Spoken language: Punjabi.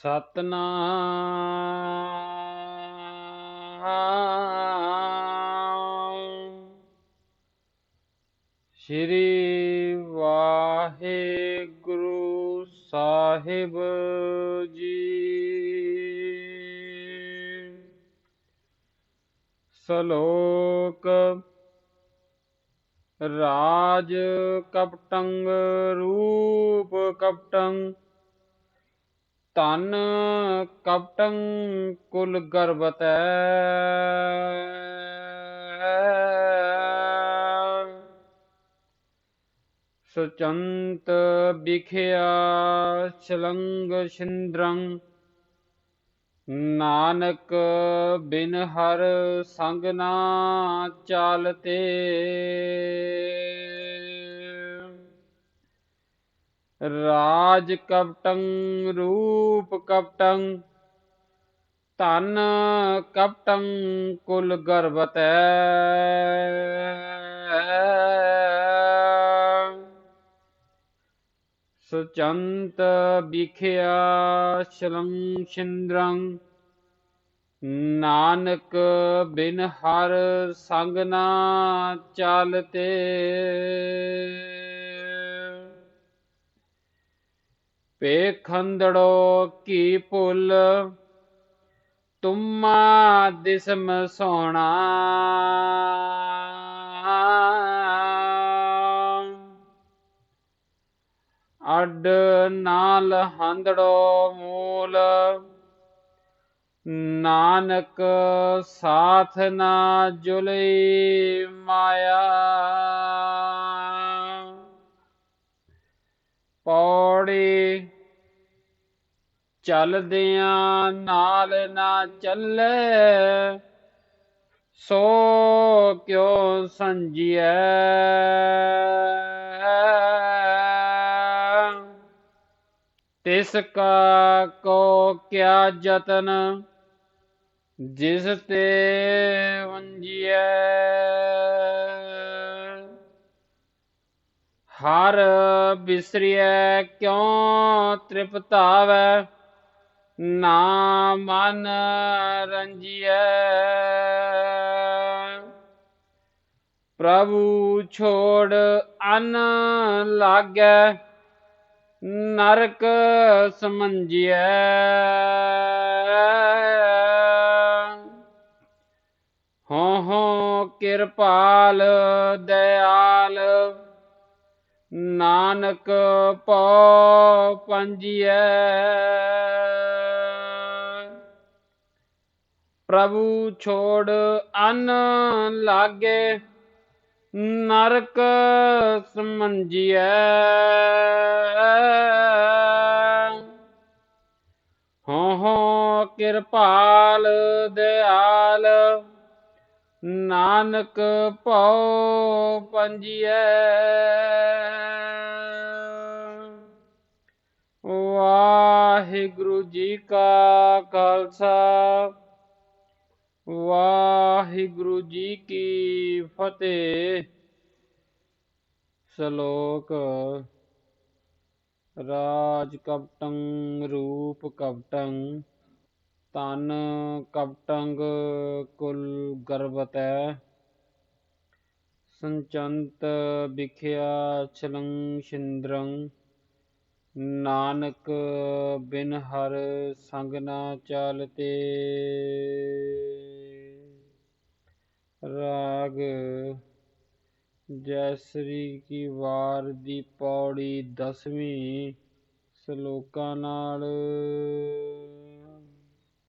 ਸਤਨਾਮ। ਸ੍ਰੀ ਵਾਹਿਗੁਰੂ ਸਾਹਿਬ ਜੀ। ਸ਼ਲੋਕ ਰਾਜ ਕਪਟੰ ਰੂਪ ਕਪਟੰ ਤਨ ਕਪਟੰ ਕੁਲ ਗਰਬਤੈ। ਸੁਚੰਤ ਬਿਖਿਆ ਛਲੰਗ ਛਿੰਦਰੰ। ਨਾਨਕ ਬਿਨ ਹਰ ਸੰਗ ਨਾ ਚਾਲਤੇ। ਰਾਜ ਕਪਟੰ, ਰੂਪ ਕਪਟੰ, ਧਨ ਕਪਟੰ, ਕੁਲ ਗਰਬਤੈ ਸੁਚੰਤ ਵਿਖਿਆ ਸ਼ਲੰ ਛਿੰਦਰੰ ਨਾਨਕ ਬਿਨ ਹਰ ਸੰਗ ਨਾ ਚਾਲਤੇ। ਪੇਖੰਦੜੋ ਕੀ ਭੁੱਲ? ਤੁਮਾ ਦਿਸਮ ਸੋਣਾ। ਅੱਡ ਨਾਲ ਹੰਦੜੋ ਮੂਲ। ਨਾਨਕ ਸਾਥ ਨਾ ਜੁਲਈ ਮਾਇਆ। ਪੌੜੀ ਚੱਲਦਿਆਂ ਨਾਲ ਨਾ ਚੱਲੇ, ਸੋ ਕਿਉ ਸੰਜੀਐ? ਤਿਸ ਕਾ ਕੋ ਕਿਆ ਜਤਨ ਜਿਸ ਤੇ ਵੰਜੀਐ? ਹਰ ਬਿਸਰੀਐ ਕਿਉ ਤ੍ਰਿਪਤਾਵੈ? ਨਾ ਮਨ ਰੰਜੀਐ। ਪ੍ਰਭੂ ਛੋੜ ਅਨ ਲਾਗੈ ਨਰਕ ਸਮੰਜਿਐ। ਹੋ ਹੋ ਕਿਰਪਾਲ ਦਇਆਲ ਨਾਨਕ ਪਉ ਪੰਜੀਐ। ਪ੍ਰਭੂ ਛੋੜ ਅਨ ਲਾਗੇ ਨਰਕ ਸਮੰਜੀਐ। ਹੋ ਹੋ ਕਿਰਪਾਲ ਦਿਆਲ ਨਾਨਕ ਭਉ ਪੰਜੀਐ। ਵਾਹਿਗੁਰੂ ਜੀ ਕਾ ਖਾਲਸਾ, ਵਾਹਿਗੁਰੂ ਜੀ ਕੀ ਫਤਿਹ। ਸ਼ਲੋਕ ਰਾਜ ਕਪਟੰ ਰੂਪ ਕਪਟੰ ਤਨ ਕਪਟੰਗ ਕੁਲ ਗਰਬਤੈ, ਸੰਚੰਤ ਵਿਖਿਆ ਛਲੰ ਛਿੰਦਰੰ, ਨਾਨਕ ਬਿਨ ਹਰ ਸੰਗ ਨਾ ਚਾਲਤੇ। ਰਾਗ ਜੈਸਰੀ ਕੀ ਵਾਰ ਦੀ ਪੌੜੀ ਦਸਵੀਂ ਸ਼ਲੋਕਾਂ ਨਾਲ।